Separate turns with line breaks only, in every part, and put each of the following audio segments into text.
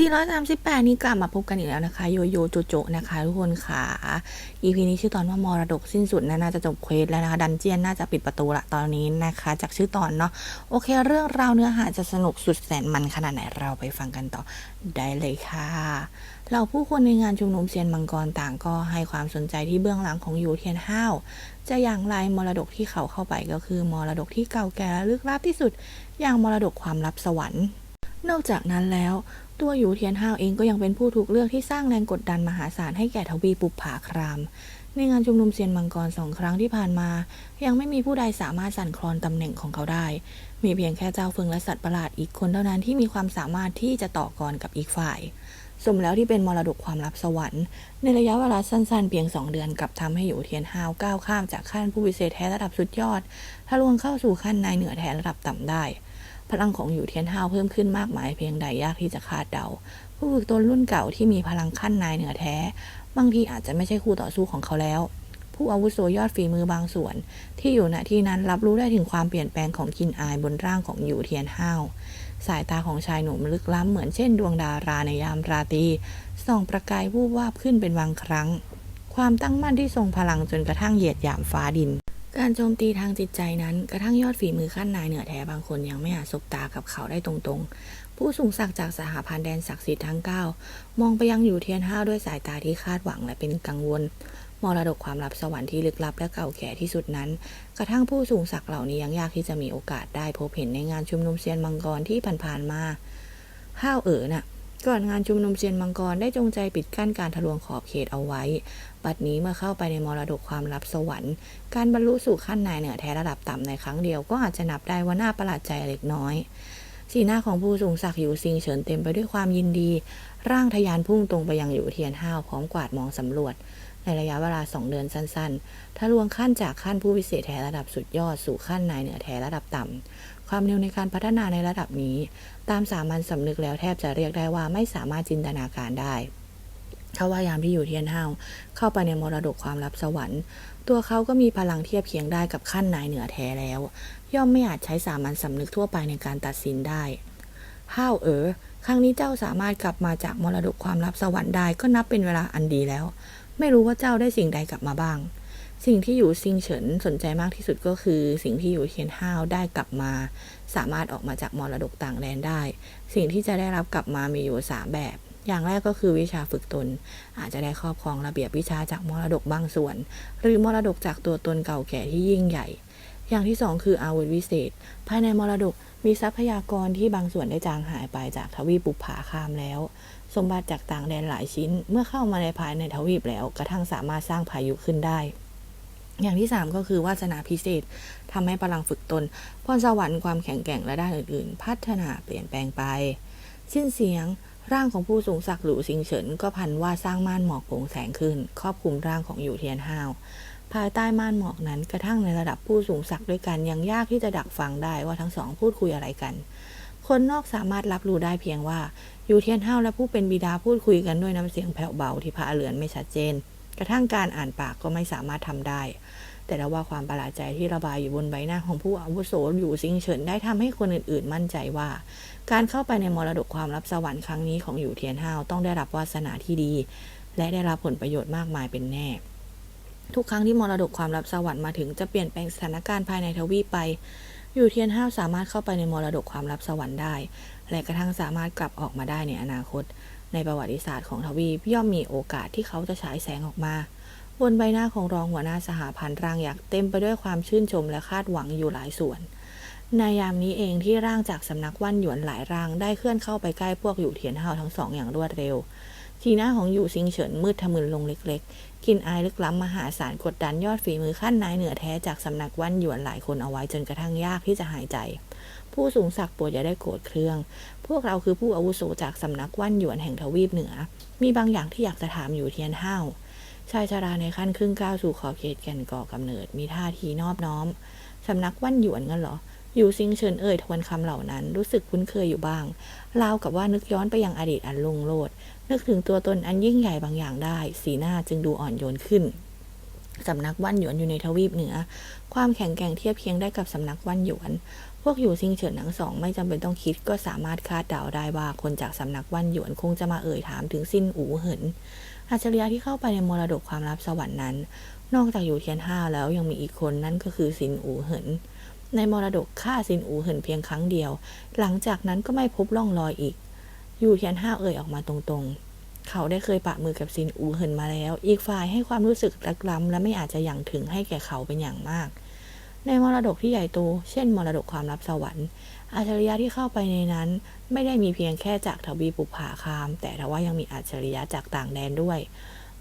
438 นี้กลับมาพบกันอีกแล้วนะคะ โยโยโจโจนะคะ ทุกคนค่ะ EP นี้ชื่อตอนว่ามรดกสิ้นสุดนะน่าจะจบเควสแล้วนะคะ ดันเจียนน่าจะปิดประตูละตอนนี้นะคะ จากชื่อตอนเนาะโอเค เรื่องราวเนื้อหาจะสนุกสุดแสนมันขนาดไหนเราไปฟังกันต่อได้เลยค่ะเราผู้คนในงานชุมนุมเซียนมังกรต่างก็ให้ความสนใจที่เบื้องหลังของยูเทียนห้าวจะอย่างไรมรดกที่เขาเข้าไปก็คือมรดกที่เก่าแก่และลึกลับที่สุด อย่างมรดกความลับสวรรค์ นอกจากนั้นแล้ว ตัวอยู่เทียนห้าวเองก็ยังเป็นผู้ถูกเลือกที่สร้างแรงกดดันมหาศาลให้แก่ทวีปุปผาคราม ในงานชุมนุมเซียนมังกรสองครั้งที่ผ่านมา ยังไม่มีผู้ใดสามารถสั่นคลอนตำแหน่งของเขาได้ มีเพียงแค่เจ้าเฟิงและสัตว์ประหลาดอีกคนเท่านั้นที่มีความสามารถที่จะต่อกรกับอีกฝ่ายสมแล้วที่เป็นมรดกความลับสวรรค์ ในระยะเวลาสั้นๆ เพียงสองเดือนกับทำให้อยู่เทียนห้าวก้าวข้ามจากขั้นผู้วิเศษแท้ระดับสุดยอดทะลวงเข้าสู่ขั้นนายเหนือแท้ระดับต่ำได้ พลังของอยู่เทียนห้าวเพิ่มขึ้นมากมายเพียงใดยากที่จะคาดเดา ผู้ฝึกตนรุ่นเก่าที่มีพลังขั้นนายเหนือแท้ บางทีอาจจะไม่ใช่คู่ต่อสู้ของเขาแล้ว ผู้อาวุโสยอดฝีมือบางส่วน ที่อยู่ณที่นั้นรับรู้ได้ถึงความเปลี่ยนแปลงของกินอายบนร่างของอยู่เทียนห้าวสายตาของชายหนุ่มลึกล้ำเหมือนเช่นดวงดาราในยามราตรีส่องประกายวูบวาบขึ้นเป็นบางครั้ง ความตั้งมั่นที่ทรงพลังจนกระทั่งเหยียดหยามฟ้าดิน การโจมตีทางจิตใจนั้น กระทั่งยอดฝีมือขั้นนายเหนือแท้บางคนยังไม่อาจสบตากับเขาได้ตรงๆ ผู้สูงศักดิ์จากสหพันธ์แดนศักดิ์สิทธิ์ทั้งเก้ามองไปยังอยู่เทียนห้าวด้วยสายตาที่คาดหวังและเป็นกังวลมรดกความลับสวรรค์ที่ลึกลับและเก่าแก่ที่สุดนั้น กระทั่งผู้สูงศักดิ์เหล่านี้ยังยากที่จะมีโอกาสได้พบเห็นในงานชุมนุมเซียนมังกรที่ผ่านๆมา ห้าวเอ๋อน่ะ ก่อนงานชุมนุมเซียนมังกรได้จงใจปิดกั้นการทะลวงขอบเขตเอาไว้ บัดนี้เมื่อเข้าไปในมรดกความลับสวรรค์ การบรรลุสู่ขั้นนายเหนือแท้ระดับต่ำในครั้งเดียวก็อาจจะนับได้ว่าน่าประหลาดใจเล็กน้อย สีหน้าของผู้สูงศักดิ์อยู่ซิงเฉินเต็มไปด้วยความยินดี ร่างทะยานพุ่งตรงไปยังอยู่เทียนห้าวพร้อมกวาดมองสำรวจ ในระยะเวลาสองเดือนสั้นๆ ทะลวงขั้นจากขั้นผู้พิเศษแท้ระดับสุดยอดสู่ขั้นนายเหนือแท้ระดับต่ำ ความเร็วในการพัฒนาในระดับนี้ ตามสามัญสำนึกแล้วแทบจะเรียกได้ว่าไม่สามารถจินตนาการได้เขาว่ายามที่อยู่เทียนห้าเข้าไปในมรดกความลับสวรรค์ ตัวเขาก็มีพลังเทียบเคียงได้กับขั้นนายเหนือแท้แล้ว ย่อมไม่อาจใช้สามัญสำนึกทั่วไปในการตัดสินได้ห้าวเอ๋อครั้งนี้เจ้าสามารถกลับมาจากมรดกความลับสวรรค์ได้ก็นับเป็นเวลาอันดีแล้ว ไม่รู้ว่าเจ้าได้สิ่งใดกลับมาบ้าง สิ่งที่อยู่ซิงเฉินสนใจมากที่สุดก็คือ สิ่งที่อยู่เทียนห้าวได้กลับมา สามารถออกมาจากมรดกต่างแดนได้ สิ่งที่จะได้รับกลับมามีอยู่สามแบบ อย่างแรกก็คือวิชาฝึกตน อาจจะได้ครอบครองระเบียบวิชาจากมรดกบางส่วน หรือมรดกจากตัวตนเก่าแก่ที่ยิ่งใหญ่ อย่างที่สองคืออาวุธวิเศษ ภายในมรดกมีทรัพยากรที่บางส่วนได้จางหายไปจากทวีปปุปผาคามแล้ว สมบัติจากต่างแดนหลายชิ้น เมื่อเข้ามาในภายในทวีปแล้วกระทั่งสามารถสร้างพายุขึ้นได้ อย่างที่ 3 ก็คือวาสนาพิเศษทำให้พลังฝึกตนพรสวรรค์ความแข็งแกร่งและด้านอื่นๆ พัฒนาเปลี่ยนแปลงไป สิ้นเสียงร่างของผู้สูงศักดิ์หลูซิงเฉิน ก็พันว่าสร้างม่านหมอกโปร่งแสงขึ้น ครอบคลุมร่างของอยู่เทียนห้าว ภายใต้ม่านหมอกนั้นกระทั่งในระดับผู้สูงศักดิ์ด้วยกันยังยากที่จะดักฟังได้ว่าทั้งสองพูดคุยอะไรกัน คนนอกสามารถรับรู้ได้เพียงว่าอยู่เทียนห้าวและผู้เป็นบิดาพูดคุยกันด้วยน้ำเสียงแผ่วเบาที่พาเหลือนไม่ชัดเจน กระทั่งการอ่านปากก็ไม่สามารถทำได้ แต่ล้วว่าความประหลาดใจที่ระบายอยู่บนใบหน้าของผู้อาวุโสอยู่ซิงเฉินได้ทำให้คนอื่นๆ มั่นใจว่า การเข้าไปในมรดกความลับสวรรค์ครั้งนี้ของอยู่เทียนห้าวต้องได้รับวาสนาที่ดี และได้รับผลประโยชน์มากมายเป็นแน่ทุกครั้งที่มรดกความลับสวรรค์มาถึงจะเปลี่ยนแปลงสถานการณ์ภายในทวีปไป อยู่เทียนห้าวสามารถเข้าไปในมรดกความลับสวรรค์ได้ และกระทั่งสามารถกลับออกมาได้ในอนาคต ในประวัติศาสตร์ของทวีปย่อมมีโอกาสที่เขาจะฉายแสงออกมา บนใบหน้าของรองหัวหน้าสหพันธ์ร่างยักษ์เต็มไปด้วยความชื่นชมและคาดหวังอยู่หลายส่วนในยามนี้เองที่ร่างจากสำนักว่านหยวนหลายร่างได้เคลื่อนเข้าไปใกล้พวกอยู่เทียนห้าทั้งสองอย่างรวดเร็วทีหน้าของอยู่ซิงเฉินมืดทะมึนลงเล็กๆกินอายลึกล้ำมหาศาลกดดันยอดฝีมือขั้นนายเหนือแท้จากสำนักว่านหยวนหลายคนเอาไว้จนกระทั่งยากที่จะหายใจ ผู้สูงศักดิ์ปรดอย่าได้โกรธเครื่อง พวกเราคือผู้อาวุโสจากสำนักว่านหยวนแห่งทวีปเหนือ มีบางอย่างที่อยากจะถามอยู่เทียนห้าวชายชาราในขั้นครึ่งก้าวสู่ขอบเขตแก่นก่อกำเนิดมีท่าทีนอบน้อมสำนักว่านหยวนงั้นเหรอ อยู่ซิงเฉินเอ่ยทวนคำเหล่านั้น รู้สึกคุ้นเคยอยู่บ้างราวกับว่านึกย้อนไปยังอดีตอันลุงโลด นึกถึงตัวตนอันยิ่งใหญ่บางอย่างได้ สีหน้าจึงดูอ่อนโยนขึ้นสำนักว่านหยวนอยู่ในทวีปเหนือ ความแข็งแกร่งเทียบเคียงได้กับสำนักว่านหยวน พวกอยู่ซิงเฉินทั้งสองไม่จำเป็นต้องคิดก็สามารถคาดเดาได้ว่าคนจากสำนักวันหยวนคงจะมาเอ่ยถามถึงซินอูเหินอัจฉริยะที่เข้าไปในมรดกความลับสวรรค์นั้น นอกจากอยู่เทียนห้าแล้วยังมีอีกคนนั่นก็คือซินอูเหิน ในมรดกฆ่าซินอูเหินเพียงครั้งเดียว หลังจากนั้นก็ไม่พบร่องรอยอีก อยู่เทียนห้าเอ่ยออกมาตรงๆ เขาได้เคยปะมือกับซินอูเหินมาแล้ว อีกฝ่ายให้ความรู้สึกรักล้ำและไม่อาจจะยังถึงให้แก่เขาเป็นอย่างมาก ในมรดกที่ใหญ่โต เช่น มรดกความลับสวรรค์อัจฉริยะที่เข้าไปในนั้น ไม่ได้มีเพียงแค่จากทวีปุผาคาม แต่ทว่ายังมีอัจฉริยะจากต่างแดนด้วย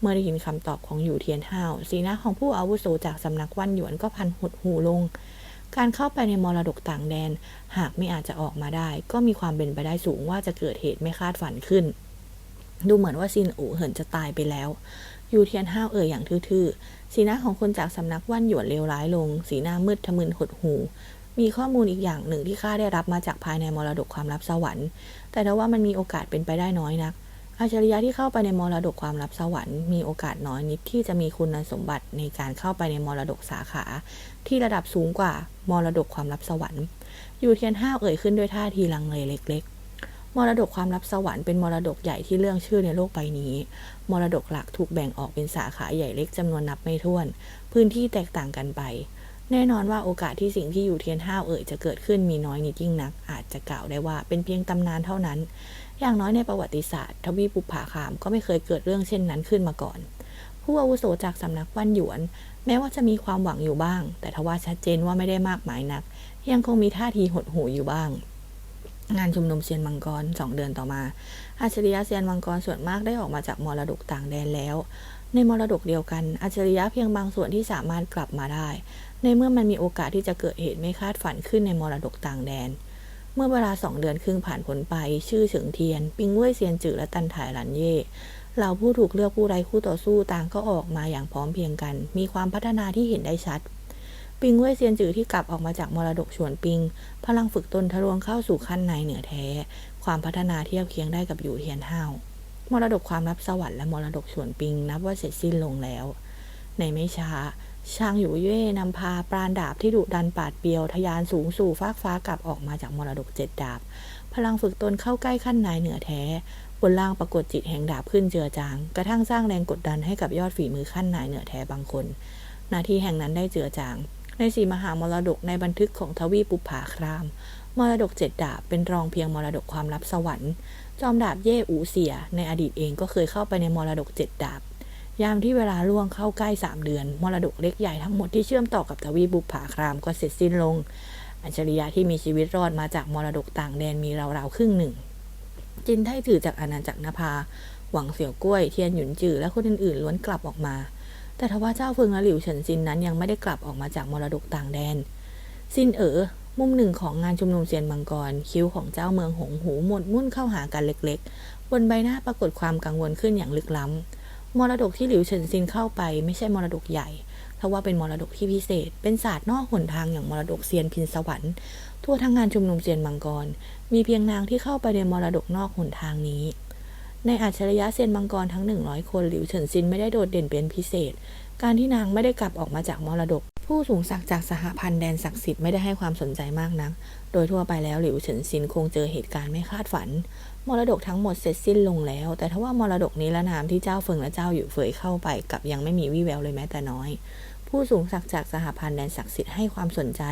เมื่อได้ยินคำตอบของอยู่เทียนห้าวสีหน้าของผู้อาวุโสจากสำนักวันหยวนก็พันหดหูลง การเข้าไปในมรดกต่างแดน หากไม่อาจจะออกมาได้ ก็มีความเป็นไปได้สูงว่าจะเกิดเหตุไม่คาดฝันขึ้น ดูเหมือนว่าซินอูเหินจะตายไปแล้ว ยูเทียนห้าวเอ่ยอย่างทื่อๆ สีหน้าของคนจากสำนักว่านหยวนเลวร้ายลง สีหน้ามืดทะมึนหดหู มีข้อมูลอีกอย่างหนึ่งที่ข้าได้รับมาจากภายในมรดกความลับสวรรค์ แต่ถ้าว่ามันมีโอกาสเป็นไปได้น้อยนักอัจฉริยะที่เข้าไปในมรดกความลับสวรรค์ มีโอกาสน้อยนิดที่จะมีคุณสมบัติในการเข้าไปในมรดกสาขา ที่ระดับสูงกว่ามรดกความลับสวรรค์ ยูเทียนห้าวเอ่ยขึ้นด้วยท่าทีลังเลเล็ก ๆ มรดกความลับสวรรค์เป็นมรดกใหญ่ที่เรื่องชื่อในโลกใบนี้ มรดกหลักถูกแบ่งออกเป็นสาขาใหญ่เล็กจำนวนนับไม่ถ้วน พื้นที่แตกต่างกันไป แน่นอนว่าโอกาสที่สิ่งที่อยู่เทียนห้าวเอ่ยจะเกิดขึ้นมีน้อยนิดยิ่งนัก อาจจะกล่าวได้ว่าเป็นเพียงตำนานเท่านั้น อย่างน้อยในประวัติศาสตร์ทวีปปุผาคามก็ไม่เคยเกิดเรื่องเช่นนั้นขึ้นมาก่อน ผู้อาวุโสจากสำนักวันหยวน แม้ว่าจะมีความหวังอยู่บ้าง แต่ทว่าชัดเจนว่าไม่ได้มากมายนัก ยังคงมีท่าทีหดหู่อยู่บ้าง งานชุมนุมเซียนมังกรสองเดือนต่อมา อัจฉริยะเซียนมังกรส่วนมากได้ออกมาจากมรดกต่างแดนแล้ว ในมรดกเดียวกัน อัจฉริยะเพียงบางส่วนที่สามารถกลับมาได้ ในเมื่อมันมีโอกาสที่จะเกิดเหตุไม่คาดฝันขึ้นในมรดกต่างแดน เมื่อเวลาสองเดือนครึ่งผ่านพ้นไป ชื่อเฉิงเทียน ปิงเว่ยเซียนจือและตันถ่ายหลันเย่เหล่าผู้ถูกเลือกผู้ไร้คู่ต่อสู้ต่างก็ออกมาอย่างพร้อมเพียงกัน มีความพัฒนาที่เห็นได้ชัด ปิงเว่ยเซียนจือที่กลับออกมาจากมรดกชวนปิง พลังฝึกตนทะลวงเข้าสู่ขั้นในเหนือแท้ ความพัฒนาเทียบเคียงได้กับอยู่เทียนห้ามรดกความลับสวรรค์และมรดกชวนปิง นับว่าเสร็จสิ้นลงแล้ว ในไม่ช้าชางหยูเย่นำพาปราณดาบที่ดุดันปาดเปียวทะยานสูงสู่ฟากฟ้ากลับออกมาจากมรดกเจ็ดดาบ พลังฝึกตนเข้าใกล้ขั้นในเหนือแท้ บนล่างปรากฏจิตแห่งดาบขึ้นเจือจาง กระทั่งสร้างแรงกดดันให้กับยอดฝีมือขั้นนายเหนือแท้บางคน นาทีแห่งนั้นได้เจือจาง ในสีมหามรดกในบันทึกของทวีปปุผาคราม มรดกเจ็ดดาบเป็นรองเพียงมรดกความลับสวรรค์จอมดาบเย่อูเสีย ในอดีตเองก็เคยเข้าไปในมรดกเจ็ดดาบ ยามที่เวลาล่วงเข้าใกล้สามเดือน มรดกเล็กใหญ่ทั้งหมดที่เชื่อมต่อกับทวีปุผาครามก็เสร็จสิ้นลง อัจฉริยะที่มีชีวิตรอดมาจากมรดกต่างแดนมีราวๆครึ่งหนึ่ง จินไทถือจากอาณาจักรนภาหวังเสี่ยวกล้วยเทียนหยุนจือและคนอื่นๆล้วนกลับออกมา แต่ทว่าเจ้าเฟิงและหลิวเฉินซินนั้นยังไม่ได้กลับออกมาจากมรดกต่างแดน ซินเอ๋อมุมหนึ่งของงานชุมนุมเซียนมังกร คิ้วของเจ้าเมืองหงหูหมดมุ่นเข้าหากันเล็กๆ บนใบหน้าปรากฏความกังวลขึ้นอย่างลึกล้ำมรดกที่หลิวเฉินซินเข้าไปไม่ใช่มรดกใหญ่ทว่าเป็นมรดกที่พิเศษ เป็นศาสตร์นอกหนทางอย่างมรดกเซียนพินสวรรค์ทั่วทั้งงานชุมนุมเซียนมังกร มีเพียงนางที่เข้าไปในมรดกนอกหนทางนี้ ในอัจฉริยะเซียนมังกรทั้ง 100 คนหลิวเฉินซินไม่ได้โดดเด่นเป็นพิเศษ การที่นางไม่ได้กลับออกมาจากมรดก ผู้สูงศักดิ์จากสหพันธ์แดนศักดิ์สิทธิ์ไม่ได้ให้ความสนใจมากนัก โดยทั่วไปแล้วหลิวเฉินซินคงเจอเหตุการณ์ไม่คาดฝัน มรดกทั้งหมดเสร็จสิ้นลงแล้ว แต่ทว่ามรดกนี้ละนามที่เจ้าเฟิงและเจ้าอยู่เฟยเข้าไปกลับยังไม่มีวี่แววเลยแม้แต่น้อย ผู้สูงศักดิ์จากสหพันธ์แดนศักดิ์สิทธิ์ให้ความสนใจ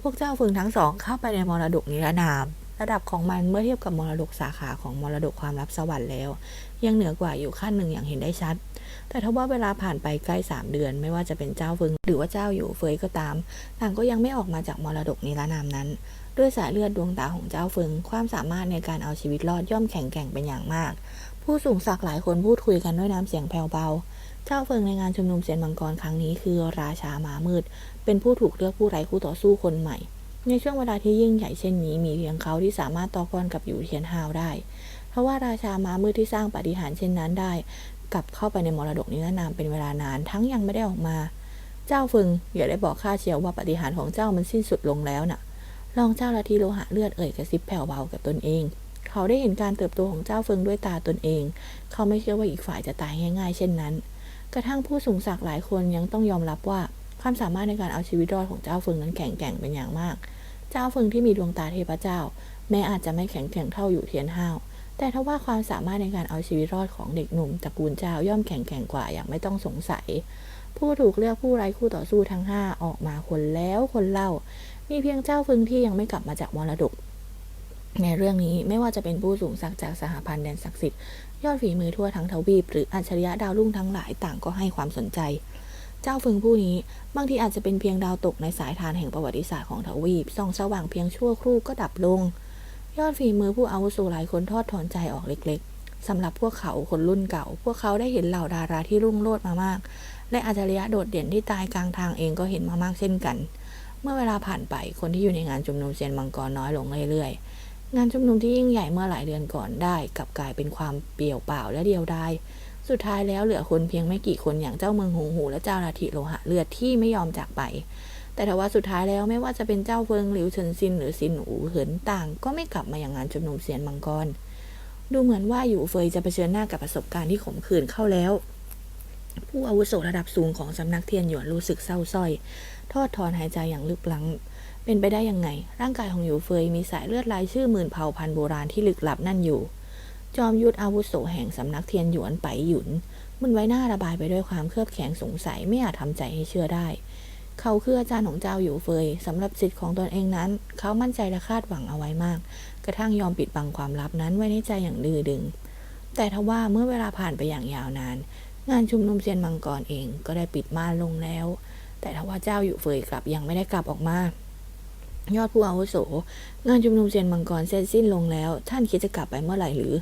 พวกเจ้าเฟิงทั้งสองเข้าไปในมรดกนิรนาม ระดับของมันเมื่อเทียบกับมรดกสาขาของมรดกความลับสวรรค์แล้ว ยังเหนือกว่าอยู่ขั้นหนึ่งอย่างเห็นได้ชัด แต่ทว่าเวลาผ่านไปใกล้สามเดือน ไม่ว่าจะเป็นเจ้าเฟิงหรือว่าเจ้าอยู่เฟยก็ตามต่างก็ยังไม่ออกมาจากมรดกนิรนามนั้น ด้วยสายเลือดดวงตาของเจ้าเฟิงความสามารถในการเอาชีวิตรอดย่อมแข็งแกร่งเป็นอย่างมาก ผู้สูงศักดิ์หลายคนพูดคุยกันด้วยน้ำเสียงแผ่วเบาเจ้าเฟิงในงานชุมนุมเซียนมังกรครั้งนี้คือราชาหมามืด เป็นผู้ถูกเลือกผู้ไร้คู่ต่อสู้คนใหม่ ในช่วงเวลาที่ยิ่งใหญ่เช่นนี้มีเพียงเขาที่สามารถต่อกรกับอยู่เทียนฮาวได้ เพราะว่าราชาม้ามืดที่สร้างปาฏิหาริย์เช่นนั้นได้ กลับเข้าไปในมรดกนิรนามเป็นเวลานานทั้งยังไม่ได้ออกมา เจ้าเฟิงอย่าได้บอกข้าเชียวว่าปาฏิหาริย์ของเจ้ามันสิ้นสุดลงแล้วน่ะรองเจ้าละทีโลหะเลือดเอ่ยกระซิบแผ่วเบากับตนเอง เขาได้เห็นการเติบโตของเจ้าเฟิงด้วยตาตนเอง เขาไม่เชื่อว่าอีกฝ่ายจะตายง่ายๆ เช่นนั้น กระทั่งผู้สูงศักดิ์หลายคนยังต้องยอมรับว่า ความสามารถในการเอาชีวิตรอดของเจ้าเฟิงนั้นแข็งแกร่งเป็นอย่างมาก เจ้าเฟิงที่มีดวงตาเทพเจ้า แม้อาจจะไม่แข็งแกร่งเท่าอยู่เทียนห้าวแต่ทว่าความสามารถในการเอาชีวิตรอดของเด็กหนุ่มตระกูลเจ้าย่อมแข็งแกร่งกว่าอย่างไม่ต้องสงสัย ผู้ถูกเลือกผู้ไร้คู่ต่อสู้ทั้งห้าออกมาคนแล้วคนเล่า มีเพียงเจ้าเฟิงที่ยังไม่กลับมาจากมรดกในเรื่องนี้ไม่ว่าจะเป็นผู้สูงศักดิ์จากสหพันธ์แดนศักดิ์สิทธิ์ยอดฝีมือทั่วทั้งทวีปหรืออัจฉริยะดาวรุ่งทั้งหลายต่างก็ให้ความสนใจ เจ้าฟิงผู้นี้บางทีอาจจะเป็นเพียงดาวตกในสายทานแห่งประวัติศาสตร์ของทวีปส่องสว่างเพียงชั่วครู่ก็ดับลง ยอดฝีมือผู้อาวุโสหลายคนทอดถอนใจออกเล็กๆสำหรับพวกเขาคนรุ่นเก่า พวกเขาได้เห็นเหล่าดาราที่รุ่งโรจน์มามาก และอัจฉริยะโดดเด่นที่ตายกลางทางเองก็เห็นมามากเช่นกัน เมื่อเวลาผ่านไปคนที่อยู่ในงานชุมนุมเซียนมังกรน้อยลงเรื่อยๆ งานชุมนุมที่ยิ่งใหญ่เมื่อหลายเดือนก่อนได้กลับกลายเป็นความเปลี่ยวเปล่าและเดียวดาย สุดท้ายแล้วเหลือคนเพียงไม่กี่คนอย่างเจ้าเมืองหงหูและเจ้านาทิโลหะเลือดที่ไม่ยอมจากไป แต่ทว่าสุดท้ายแล้วไม่ว่าจะเป็นเจ้าเฟิงหลิวเฉินซินหรือซินอูเหินต่าง ก็ไม่กลับมาอย่างงานชุมนุมเซียนมังกร ดูเหมือนว่าอยู่เฟยจะเผชิญหน้ากับประสบการณ์ที่ขมขื่นเข้าแล้ว ผู้อาวุโสระดับสูงของสำนักเทียนหยวนรู้สึกเศร้าส้อย ทอดถอนหายใจอย่างลึกลั้งเป็นไปได้ยังไง ร่างกายของหยูเฟยมีสายเลือดลายชื่อหมื่นเผ่าพันธุ์โบราณที่ลึกลับนั่นอยู่ จอมยุทธอาวุโสแห่งสำนักเทียนหยวนไปหยุนมันไว้หน้าระบายไปด้วยความเครือบแข็งสงสัยไม่อาจทำใจให้เชื่อได้ เขาคืออาจารย์ของเจ้าหยูเฟยสำหรับสิทธิ์ของตนเองนั้น เขามั่นใจและคาดหวังเอาไว้มาก กระทั่งยอมปิดบังความลับนั้นไว้ในใจอย่างดื้อดึง แต่ทว่าเมื่อเวลาผ่านไปอย่างยาวนาน งานชุมนุมเซียนมังกรเองก็ได้ปิดม่านลงแล้ว แต่ทว่าเจ้าอยู่เฟยกลับยังไม่ได้กลับออกมายอดผู้อาวุโส งานชุมนุมเซียนมังกรเสร็จสิ้นลงแล้ว ท่านคิดจะกลับไปเมื่อไหร่หรือ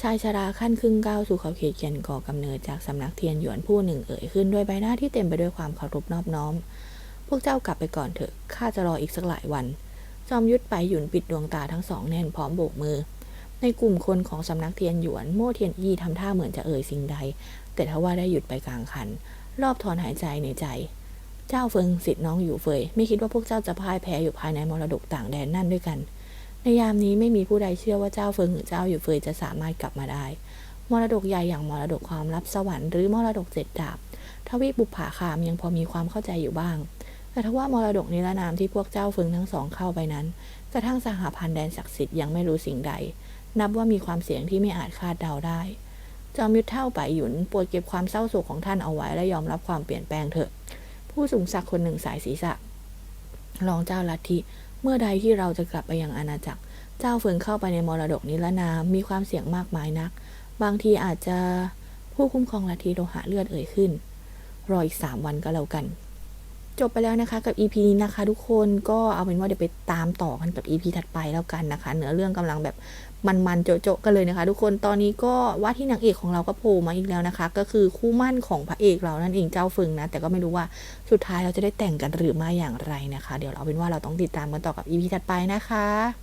ชายชราขั้นครึ่งก้าวสู่เขาเขตเกียนก่อกำเนิดจากสำนักเทียนหยวนผู้หนึ่งเอ่ยขึ้นด้วยใบหน้าที่เต็มไปด้วยความเคารพนอบน้อม พวกเจ้ากลับไปก่อนเถอะ ข้าจะรออีกสักหลายวัน จอมยุทธไปหยุนปิดดวงตาทั้งสองแน่นพร้อมโบกมือ ในกลุ่มคนของสำนักเทียนหยวนโม่เทียนอีทำท่าเหมือนจะเอ่ยสิ่งใด แต่ทว่าได้หยุดไปกลางคัน รอบถอนหายใจในใจ เจ้าเฟิงสิทธิ์น้องอยู่เฟย ไม่คิดว่าพวกเจ้าจะพ่ายแพ้อยู่ภายในมรดกต่างแดนนั่นด้วยกัน ในยามนี้ไม่มีผู้ใดเชื่อว่าเจ้าเฟิงหรือเจ้าอยู่เฟยจะสามารถกลับมาได้ มรดกใหญ่อย่างมรดกความลับสวรรค์หรือมรดกเจ็ดดาบทวีปบุปผาคามยังพอมีความเข้าใจอยู่บ้าง แต่ทว่ามรดกนิรนามที่พวกเจ้าเฟิงทั้งสองเข้าไปนั้น กระทั่งสหพันธ์แดนศักดิ์สิทธิ์ยังไม่รู้สิ่งใด นับว่ามีความเสี่ยงที่ไม่อาจคาดเดาได้จอมยุทธเท่าไปหยุนปรดเก็บความเศร้าโศกของท่านเอาไว้และยอมรับความเปลี่ยนแปลงเถอะ ผู้สูงศักดิ์คนหนึ่งสายศีรษะรองเจ้าลัทธิ เมื่อใดที่เราจะกลับไปยังอาณาจักร เจ้าเฟิงเข้าไปในมรดกนิรนามมีความเสี่ยงมากมายนัก บางทีอาจจะผู้คุ้มครองลัทธิโลหะเลือดเอ่ยขึ้น รออีกสามวันก็แล้วกัน จบไปแล้วนะคะกับ EP นี้นะคะ ทุกคนก็เอาเป็นว่าเดี๋ยวไปตามต่อกันกับ EP ถัดไปแล้วกันนะคะ เนื้อเรื่องกำลังแบบมันๆโจะๆกันเลยนะคะ ทุกคนตอนนี้ก็ว่าที่นางเอกของเราก็โผล่มาอีกแล้วนะคะ ก็คือคู่มั่นของพระเอกเรานั่นเองเจ้าเฟิงนะ แต่ก็ไม่รู้ว่าสุดท้ายเราจะได้แต่งกันหรือไม่อย่างไรนะคะ เดี๋ยวเราเอาเป็นว่าเราต้องติดตามกันต่อกับ EP ถัดไปนะคะ